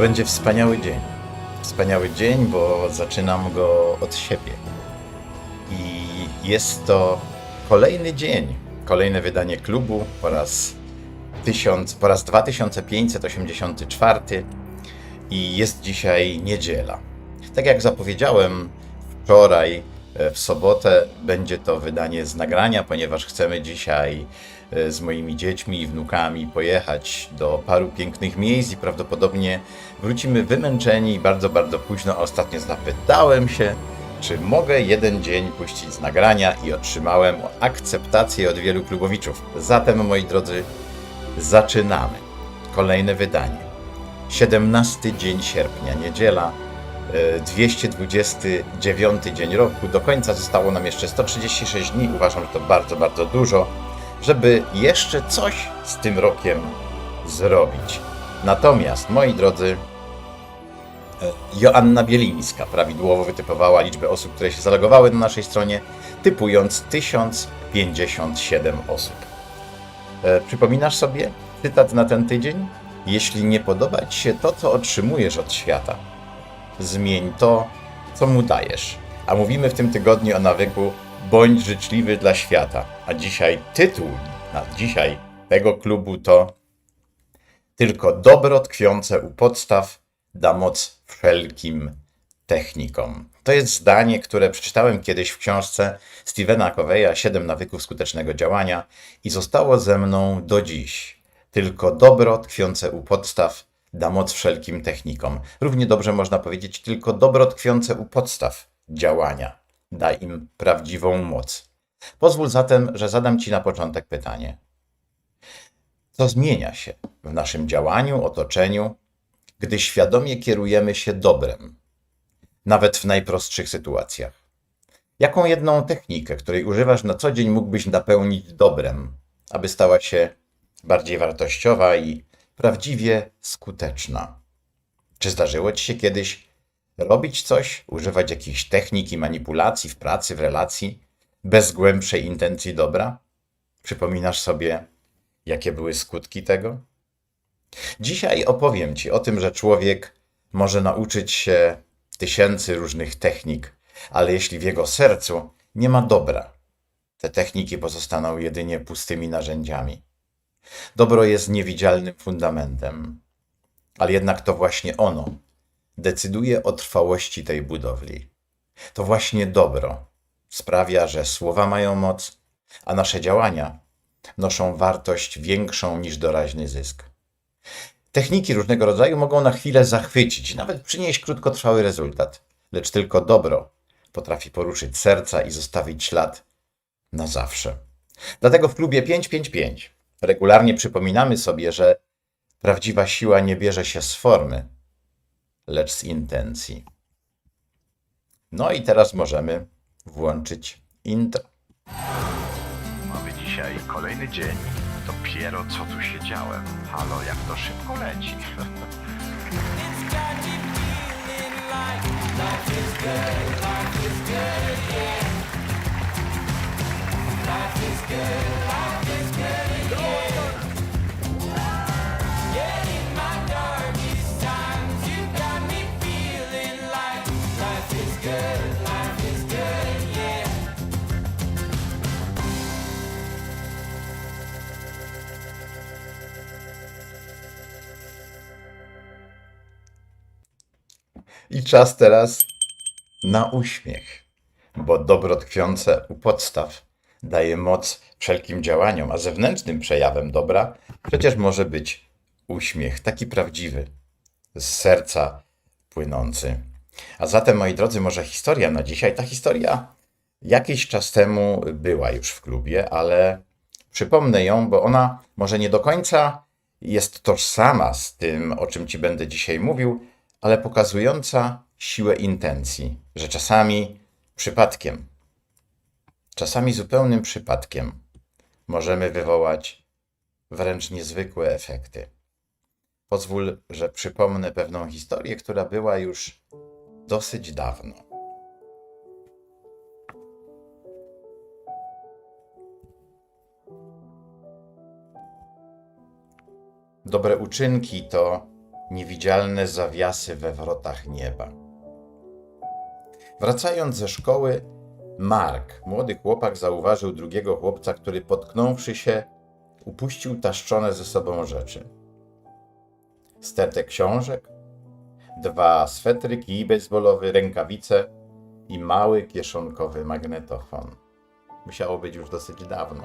będzie wspaniały dzień. Wspaniały dzień, bo zaczynam go od siebie. I jest to kolejny dzień, kolejne wydanie klubu po raz, tysiąc, po raz 2584 i jest dzisiaj niedziela. Tak jak zapowiedziałem wczoraj, w sobotę będzie to wydanie z nagrania, ponieważ chcemy dzisiaj e, z moimi dziećmi i wnukami pojechać do paru pięknych miejsc i prawdopodobnie wrócimy wymęczeni bardzo, bardzo późno. Ostatnio zapytałem się, czy mogę jeden dzień puścić z nagrania i otrzymałem akceptację od wielu klubowiczów. Zatem, moi drodzy, zaczynamy. Kolejne wydanie. 17 dzień sierpnia, niedziela, e, 229 dzień roku. Do końca zostało nam jeszcze 136 dni. Uważam, że to bardzo, bardzo dużo, żeby jeszcze coś z tym rokiem zrobić. Natomiast, moi drodzy, e, Joanna Bielińska prawidłowo wytypowała liczbę osób, które się zalogowały na naszej stronie, typując 1057 osób. E, Przypominasz sobie cytat na ten tydzień? Jeśli nie podoba Ci się to, co otrzymujesz od świata, zmień to, co mu dajesz. A mówimy w tym tygodniu o nawyku bądź życzliwy dla świata. A dzisiaj tytuł na dzisiaj tego klubu to tylko dobro tkwiące u podstaw da moc wszelkim technikom. To jest zdanie, które przeczytałem kiedyś w książce Stevena Coveya Siedem nawyków skutecznego działania i zostało ze mną do dziś. Tylko dobro tkwiące u podstaw da moc wszelkim technikom. Równie dobrze można powiedzieć tylko dobro tkwiące u podstaw działania da im prawdziwą moc. Pozwól zatem, że zadam Ci na początek pytanie. Co zmienia się w naszym działaniu, otoczeniu, gdy świadomie kierujemy się dobrem, nawet w najprostszych sytuacjach? Jaką jedną technikę, której używasz na co dzień, mógłbyś napełnić dobrem, aby stała się bardziej wartościowa i prawdziwie skuteczna? Czy zdarzyło Ci się kiedyś robić coś, używać jakichś technik i manipulacji w pracy, w relacji, bez głębszej intencji dobra? Przypominasz sobie, jakie były skutki tego? Dzisiaj opowiem Ci o tym, że człowiek może nauczyć się tysięcy różnych technik, ale jeśli w jego sercu nie ma dobra, te techniki pozostaną jedynie pustymi narzędziami. Dobro jest niewidzialnym fundamentem, ale jednak to właśnie ono decyduje o trwałości tej budowli. To właśnie dobro sprawia, że słowa mają moc, a nasze działania noszą wartość większą niż doraźny zysk. Techniki różnego rodzaju mogą na chwilę zachwycić, nawet przynieść krótkotrwały rezultat, lecz tylko dobro potrafi poruszyć serca i zostawić ślad na zawsze. Dlatego w klubie 555 regularnie przypominamy sobie, że prawdziwa siła nie bierze się z formy, lecz z intencji. No i teraz możemy włączyć intro. Mamy dzisiaj kolejny dzień. Dopiero co tu siedziałem. Halo, jak to szybko leci. czas teraz na uśmiech, bo dobro tkwiące u podstaw daje moc wszelkim działaniom, a zewnętrznym przejawem dobra przecież może być uśmiech, taki prawdziwy, z serca płynący. A zatem, moi drodzy, może historia na dzisiaj. Ta historia jakiś czas temu była już w klubie, ale przypomnę ją, bo ona może nie do końca jest tożsama z tym, o czym Ci będę dzisiaj mówił, ale pokazująca siłę intencji, że czasami przypadkiem, czasami zupełnym przypadkiem możemy wywołać wręcz niezwykłe efekty. Pozwól, że przypomnę pewną historię, która była już dosyć dawno. Dobre uczynki to niewidzialne zawiasy we wrotach nieba. Wracając ze szkoły, Mark, młody chłopak, zauważył drugiego chłopca, który potknąwszy się, upuścił taszczone ze sobą rzeczy. Stertek książek, dwa swetry, kij baseballowy, rękawice i mały kieszonkowy magnetofon. Musiało być już dosyć dawno.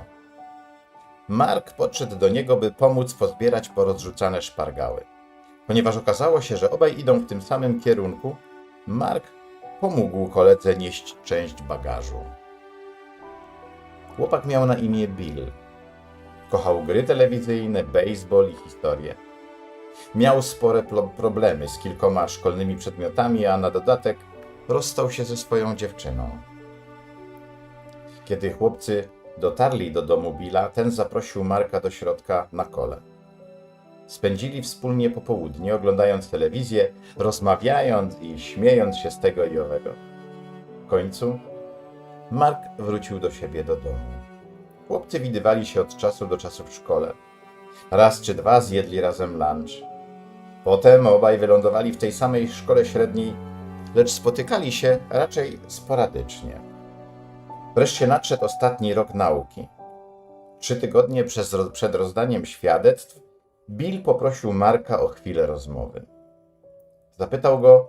Mark podszedł do niego, by pomóc pozbierać porozrzucane szpargały. Ponieważ okazało się, że obaj idą w tym samym kierunku, Mark pomógł koledze nieść część bagażu. Chłopak miał na imię Bill. Kochał gry telewizyjne, baseball i historię. Miał spore problemy z kilkoma szkolnymi przedmiotami, a na dodatek rozstał się ze swoją dziewczyną. Kiedy chłopcy dotarli do domu Billa, ten zaprosił Marka do środka na kole. Spędzili wspólnie popołudnie, oglądając telewizję, rozmawiając i śmiejąc się z tego i owego. W końcu Mark wrócił do siebie do domu. Chłopcy widywali się od czasu do czasu w szkole. Raz czy dwa zjedli razem lunch. Potem obaj wylądowali w tej samej szkole średniej, lecz spotykali się raczej sporadycznie. Wreszcie nadszedł ostatni rok nauki. Trzy tygodnie przed rozdaniem świadectw Bill poprosił Marka o chwilę rozmowy. Zapytał go,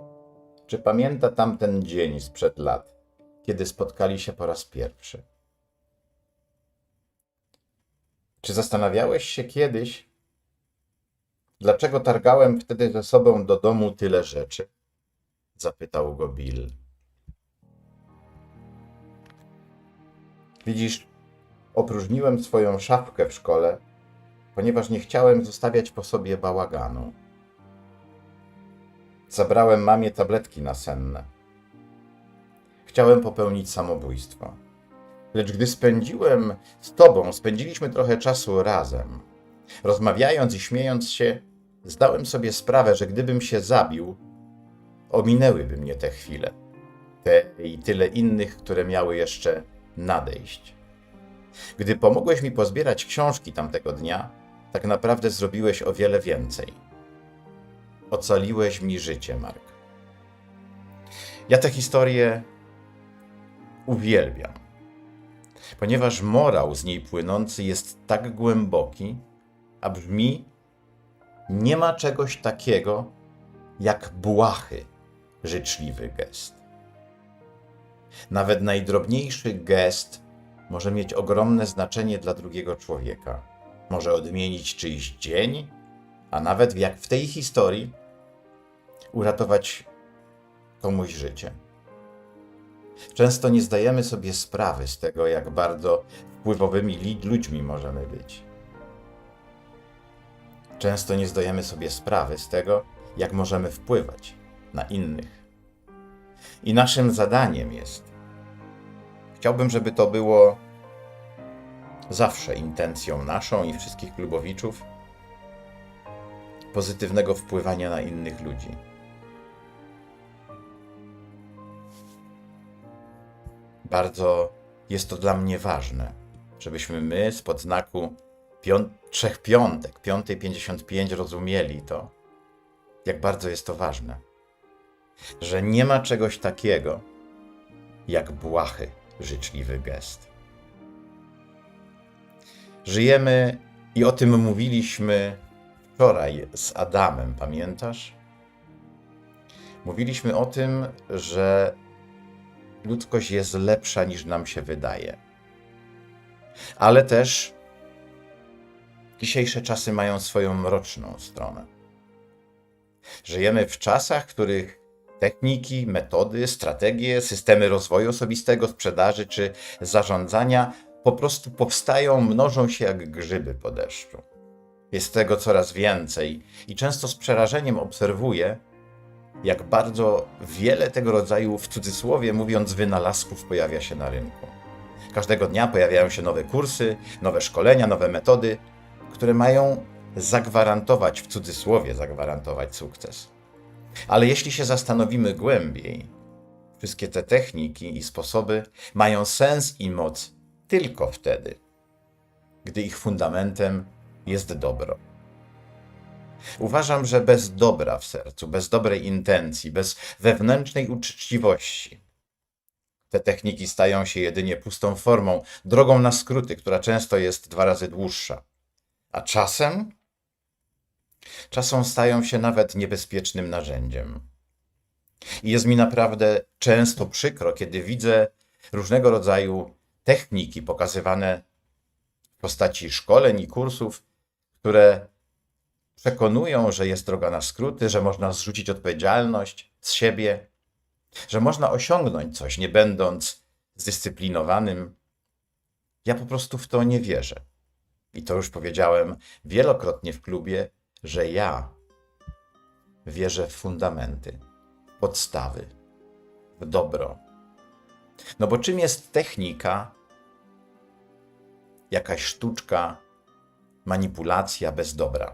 czy pamięta tamten dzień sprzed lat, kiedy spotkali się po raz pierwszy. Czy zastanawiałeś się kiedyś, dlaczego targałem wtedy ze sobą do domu tyle rzeczy? Zapytał go Bill. Widzisz, opróżniłem swoją szafkę w szkole, ponieważ nie chciałem zostawiać po sobie bałaganu. Zabrałem mamie tabletki nasenne. Chciałem popełnić samobójstwo. Lecz gdy spędziłem z tobą, spędziliśmy trochę czasu razem. Rozmawiając i śmiejąc się, zdałem sobie sprawę, że gdybym się zabił, ominęłyby mnie te chwile. Te i tyle innych, które miały jeszcze nadejść. Gdy pomogłeś mi pozbierać książki tamtego dnia, tak naprawdę zrobiłeś o wiele więcej. Ocaliłeś mi życie, Mark. Ja tę historię uwielbiam, ponieważ morał z niej płynący jest tak głęboki, a brzmi: Nie ma czegoś takiego jak błahy, życzliwy gest. Nawet najdrobniejszy gest może mieć ogromne znaczenie dla drugiego człowieka. Może odmienić czyjś dzień, a nawet jak w tej historii uratować komuś życie. Często nie zdajemy sobie sprawy z tego, jak bardzo wpływowymi ludźmi możemy być. Często nie zdajemy sobie sprawy z tego, jak możemy wpływać na innych. I naszym zadaniem jest, chciałbym, żeby to było zawsze intencją naszą i wszystkich klubowiczów, pozytywnego wpływania na innych ludzi. Bardzo jest to dla mnie ważne, żebyśmy my spod znaku trzech piątek, piątej 55 rozumieli to, jak bardzo jest to ważne. Że nie ma czegoś takiego jak błahy, życzliwy gest. Żyjemy i o tym mówiliśmy wczoraj z Adamem, pamiętasz? Mówiliśmy o tym, że ludzkość jest lepsza niż nam się wydaje. Ale też dzisiejsze czasy mają swoją mroczną stronę. Żyjemy w czasach, w których techniki, metody, strategie, systemy rozwoju osobistego, sprzedaży czy zarządzania po prostu powstają, mnożą się jak grzyby po deszczu. Jest tego coraz więcej i często z przerażeniem obserwuję, jak bardzo wiele tego rodzaju, w cudzysłowie mówiąc, wynalazków pojawia się na rynku. Każdego dnia pojawiają się nowe kursy, nowe szkolenia, nowe metody, które mają zagwarantować, w cudzysłowie zagwarantować sukces. Ale jeśli się zastanowimy głębiej, wszystkie te techniki i sposoby mają sens i moc tylko wtedy, gdy ich fundamentem jest dobro. Uważam, że bez dobra w sercu, bez dobrej intencji, bez wewnętrznej uczciwości, te techniki stają się jedynie pustą formą, drogą na skróty, która często jest dwa razy dłuższa. A czasem, czasem stają się nawet niebezpiecznym narzędziem. I jest mi naprawdę często przykro, kiedy widzę różnego rodzaju techniki pokazywane w postaci szkoleń i kursów, które przekonują, że jest droga na skróty, że można zrzucić odpowiedzialność z siebie, że można osiągnąć coś, nie będąc zdyscyplinowanym. Ja po prostu w to nie wierzę. I to już powiedziałem wielokrotnie w klubie, że ja wierzę w fundamenty, podstawy, w dobro. No bo czym jest technika, jakaś sztuczka, manipulacja bez dobra?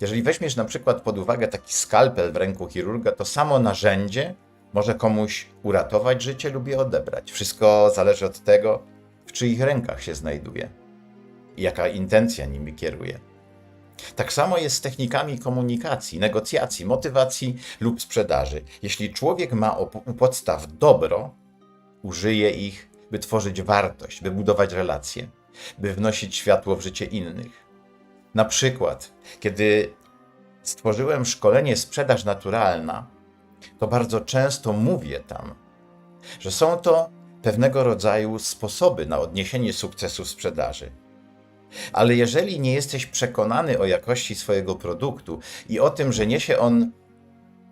Jeżeli weźmiesz na przykład pod uwagę taki skalpel w ręku chirurga, to samo narzędzie może komuś uratować życie lub je odebrać. Wszystko zależy od tego, w czyich rękach się znajduje i jaka intencja nimi kieruje. Tak samo jest z technikami komunikacji, negocjacji, motywacji lub sprzedaży. Jeśli człowiek ma u podstaw dobro, użyje ich, by tworzyć wartość, by budować relacje, by wnosić światło w życie innych. Na przykład, kiedy stworzyłem szkolenie Sprzedaż Naturalna, to bardzo często mówię tam, że są to pewnego rodzaju sposoby na odniesienie sukcesu sprzedaży. Ale jeżeli nie jesteś przekonany o jakości swojego produktu i o tym, że niesie on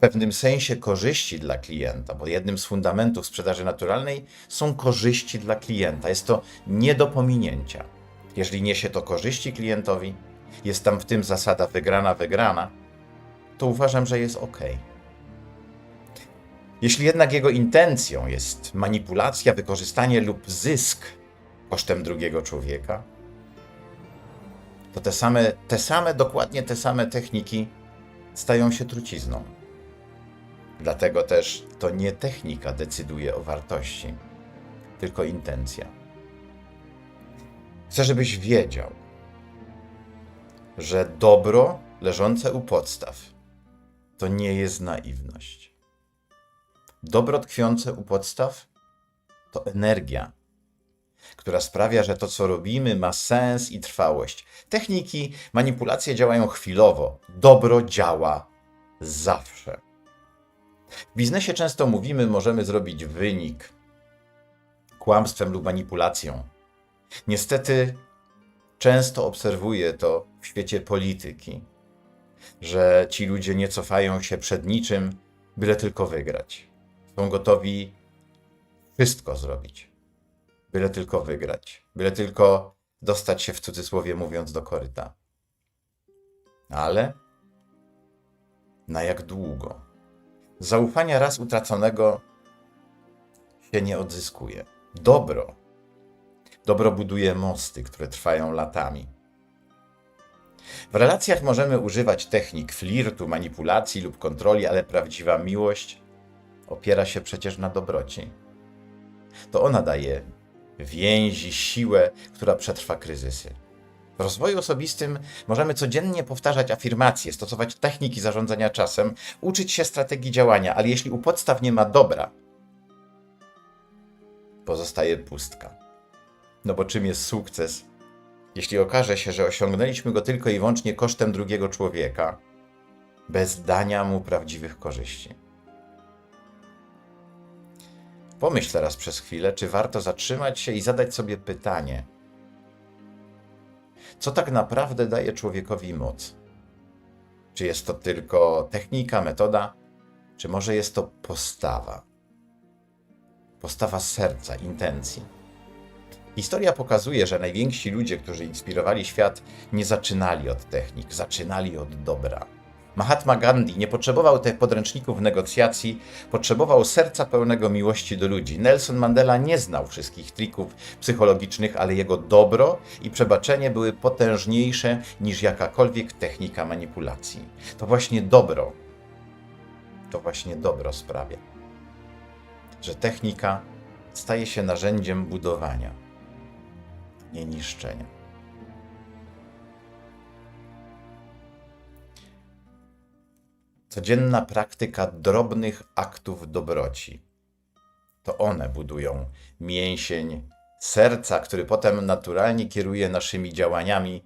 pewnym sensie korzyści dla klienta, bo jednym z fundamentów sprzedaży naturalnej są korzyści dla klienta, jest to nie do pominięcia. Jeżeli niesie to korzyści klientowi, jest tam w tym zasada wygrana, wygrana, to uważam, że jest ok. Jeśli jednak jego intencją jest manipulacja, wykorzystanie lub zysk kosztem drugiego człowieka, to te same, te same, dokładnie te same techniki stają się trucizną. Dlatego też to nie technika decyduje o wartości, tylko intencja. Chcę, żebyś wiedział, że dobro leżące u podstaw to nie jest naiwność. Dobro tkwiące u podstaw to energia, która sprawia, że to, co robimy, ma sens i trwałość. Techniki, manipulacje działają chwilowo, dobro działa zawsze. W biznesie często mówimy, możemy zrobić wynik kłamstwem lub manipulacją. Niestety, często obserwuję to w świecie polityki, że ci ludzie nie cofają się przed niczym, byle tylko wygrać. Są gotowi wszystko zrobić, byle tylko wygrać, byle tylko dostać się w cudzysłowie mówiąc do koryta. Ale na jak długo? Zaufania raz utraconego się nie odzyskuje. Dobro. Dobro buduje mosty, które trwają latami. W relacjach możemy używać technik flirtu, manipulacji lub kontroli, ale prawdziwa miłość opiera się przecież na dobroci. To ona daje więzi, siłę, która przetrwa kryzysy. W rozwoju osobistym możemy codziennie powtarzać afirmacje, stosować techniki zarządzania czasem, uczyć się strategii działania, ale jeśli u podstaw nie ma dobra, pozostaje pustka. No bo czym jest sukces, jeśli okaże się, że osiągnęliśmy go tylko i wyłącznie kosztem drugiego człowieka, bez dania mu prawdziwych korzyści? Pomyśl teraz przez chwilę, czy warto zatrzymać się i zadać sobie pytanie: co tak naprawdę daje człowiekowi moc? Czy jest to tylko technika, metoda, czy może jest to postawa? Postawa serca, intencji. Historia pokazuje, że najwięksi ludzie, którzy inspirowali świat, nie zaczynali od technik, zaczynali od dobra. Mahatma Gandhi nie potrzebował tych podręczników negocjacji, potrzebował serca pełnego miłości do ludzi. Nelson Mandela nie znał wszystkich trików psychologicznych, ale jego dobro i przebaczenie były potężniejsze niż jakakolwiek technika manipulacji. To właśnie dobro, to właśnie dobro sprawia, że technika staje się narzędziem budowania, nie niszczenia. Codzienna praktyka drobnych aktów dobroci. To one budują mięsień serca, który potem naturalnie kieruje naszymi działaniami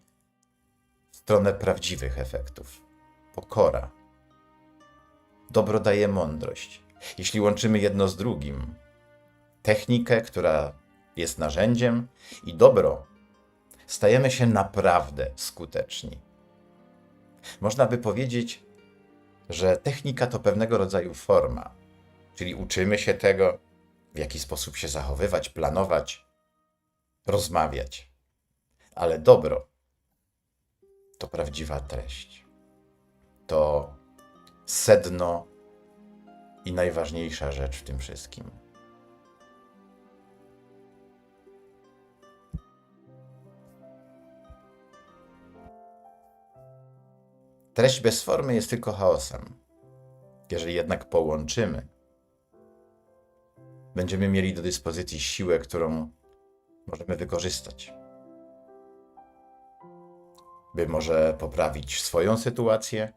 w stronę prawdziwych efektów. Pokora. Dobro daje mądrość. Jeśli łączymy jedno z drugim, technikę, która jest narzędziem, i dobro, stajemy się naprawdę skuteczni. Można by powiedzieć, że technika to pewnego rodzaju forma, czyli uczymy się tego, w jaki sposób się zachowywać, planować, rozmawiać. Ale dobro to prawdziwa treść. To sedno i najważniejsza rzecz w tym wszystkim. Treść bez formy jest tylko chaosem. Jeżeli jednak połączymy, będziemy mieli do dyspozycji siłę, którą możemy wykorzystać, by może poprawić swoją sytuację,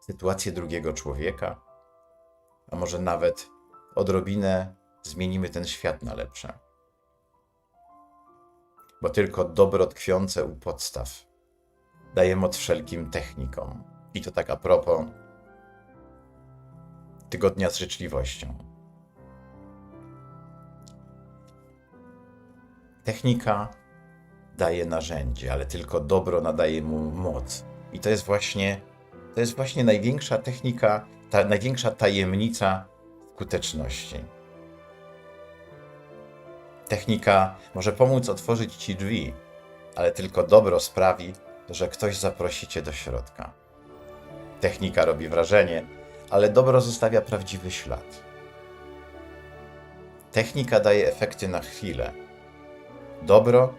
sytuację drugiego człowieka, a może nawet odrobinę zmienimy ten świat na lepsze. Bo tylko dobro tkwiące u podstaw daje moc wszelkim technikom. I to tak a propos tygodnia z życzliwością. Technika daje narzędzie, ale tylko dobro nadaje mu moc. I to jest właśnie, to jest właśnie największa technika, ta największa tajemnica skuteczności. Technika może pomóc otworzyć ci drzwi, ale tylko dobro sprawi, że ktoś zaprosi cię do środka. Technika robi wrażenie, ale dobro zostawia prawdziwy ślad. Technika daje efekty na chwilę. Dobro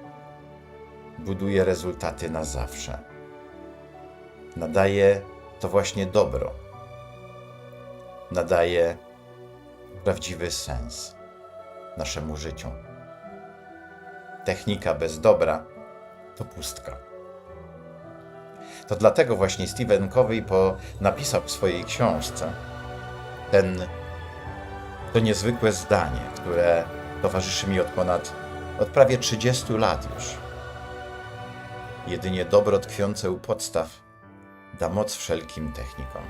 buduje rezultaty na zawsze. Nadaje to właśnie dobro. Nadaje prawdziwy sens naszemu życiu. Technika bez dobra to pustka. To dlatego właśnie Stephen Covey po, napisał w swojej książce ten, to niezwykłe zdanie, które towarzyszy mi od ponad, od prawie 30 lat już. Jedynie dobro tkwiące u podstaw da moc wszelkim technikom.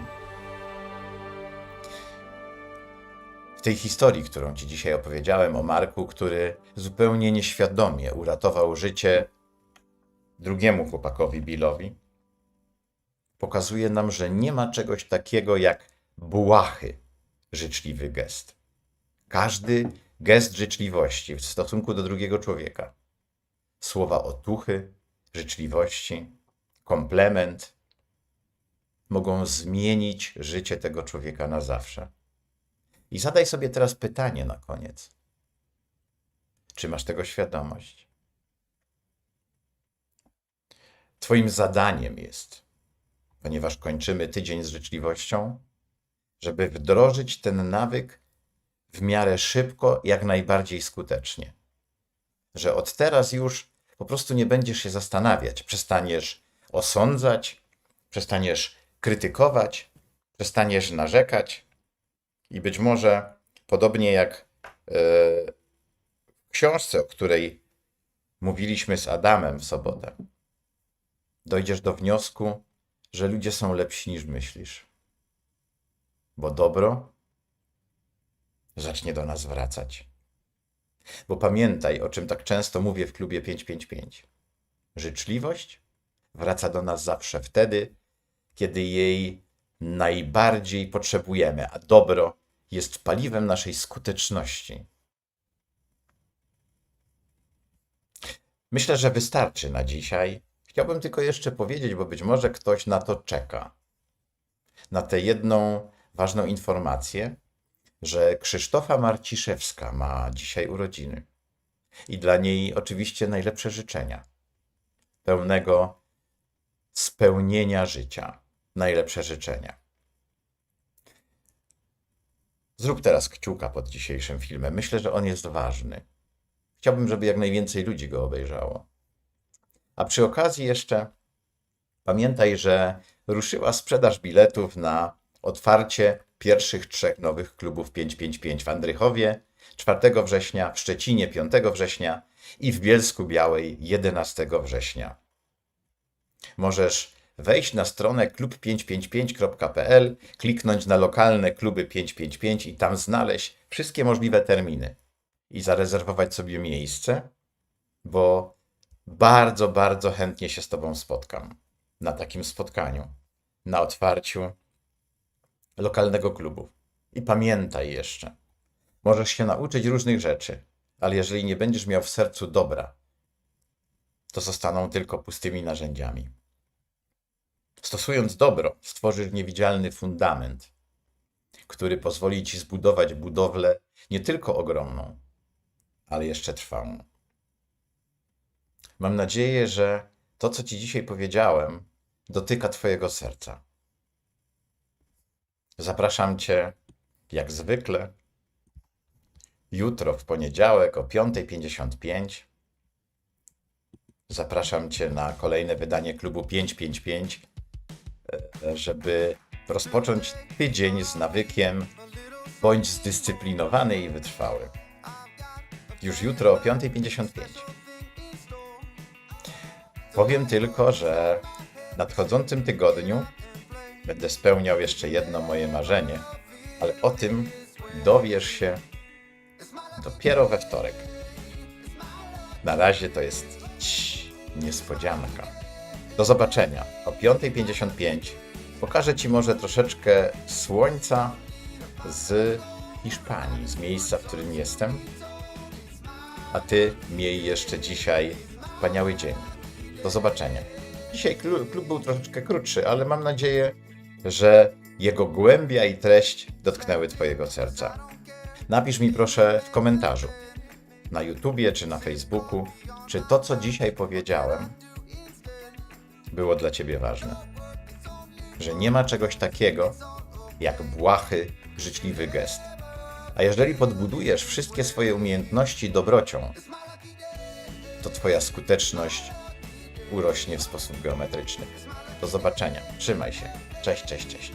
W tej historii, którą Ci dzisiaj opowiedziałem o Marku, który zupełnie nieświadomie uratował życie drugiemu chłopakowi Billowi, pokazuje nam, że nie ma czegoś takiego jak błahy życzliwy gest. Każdy gest życzliwości w stosunku do drugiego człowieka, słowa otuchy, życzliwości, komplement mogą zmienić życie tego człowieka na zawsze. I zadaj sobie teraz pytanie na koniec. Czy masz tego świadomość? Twoim zadaniem jest ponieważ kończymy tydzień z życzliwością, żeby wdrożyć ten nawyk w miarę szybko, jak najbardziej skutecznie. Że od teraz już po prostu nie będziesz się zastanawiać, przestaniesz osądzać, przestaniesz krytykować, przestaniesz narzekać i być może podobnie jak yy, w książce, o której mówiliśmy z Adamem w sobotę, dojdziesz do wniosku, że ludzie są lepsi niż myślisz. Bo dobro zacznie do nas wracać. Bo pamiętaj, o czym tak często mówię w klubie 555. Życzliwość wraca do nas zawsze wtedy, kiedy jej najbardziej potrzebujemy, a dobro jest paliwem naszej skuteczności. Myślę, że wystarczy na dzisiaj. Chciałbym tylko jeszcze powiedzieć, bo być może ktoś na to czeka. Na tę jedną ważną informację, że Krzysztofa Marciszewska ma dzisiaj urodziny. I dla niej oczywiście najlepsze życzenia. Pełnego spełnienia życia. Najlepsze życzenia. Zrób teraz kciuka pod dzisiejszym filmem. Myślę, że on jest ważny. Chciałbym, żeby jak najwięcej ludzi go obejrzało. A przy okazji jeszcze pamiętaj, że ruszyła sprzedaż biletów na Otwarcie pierwszych trzech nowych klubów 555 w Andrychowie 4 września, w Szczecinie 5 września i w Bielsku Białej 11 września. Możesz wejść na stronę klub555.pl, kliknąć na lokalne kluby 555 i tam znaleźć wszystkie możliwe terminy i zarezerwować sobie miejsce, bo bardzo, bardzo chętnie się z Tobą spotkam na takim spotkaniu, na otwarciu lokalnego klubu. I pamiętaj jeszcze, możesz się nauczyć różnych rzeczy, ale jeżeli nie będziesz miał w sercu dobra, to zostaną tylko pustymi narzędziami. Stosując dobro, stworzysz niewidzialny fundament, który pozwoli ci zbudować budowlę nie tylko ogromną, ale jeszcze trwałą. Mam nadzieję, że to, co ci dzisiaj powiedziałem, dotyka Twojego serca. Zapraszam Cię, jak zwykle, jutro w poniedziałek o 5.55. Zapraszam Cię na kolejne wydanie klubu 555, e, żeby rozpocząć tydzień z nawykiem bądź zdyscyplinowany i wytrwały. Już jutro o 5.55. Powiem tylko, że w nadchodzącym tygodniu będę spełniał jeszcze jedno moje marzenie, ale o tym dowiesz się dopiero we wtorek. Na razie to jest niespodzianka. Do zobaczenia o 5.55. Pokażę Ci może troszeczkę słońca z Hiszpanii, z miejsca, w którym jestem. A Ty miej jeszcze dzisiaj wspaniały dzień. Do zobaczenia. Dzisiaj klub, był troszeczkę krótszy, ale mam nadzieję, że jego głębia i treść dotknęły Twojego serca. Napisz mi proszę w komentarzu na YouTubie czy na Facebooku, czy to, co dzisiaj powiedziałem, było dla Ciebie ważne. Że nie ma czegoś takiego jak błahy, życzliwy gest. A jeżeli podbudujesz wszystkie swoje umiejętności dobrocią, to Twoja skuteczność urośnie w sposób geometryczny. Do zobaczenia. Trzymaj się. Cześć, cześć, cześć.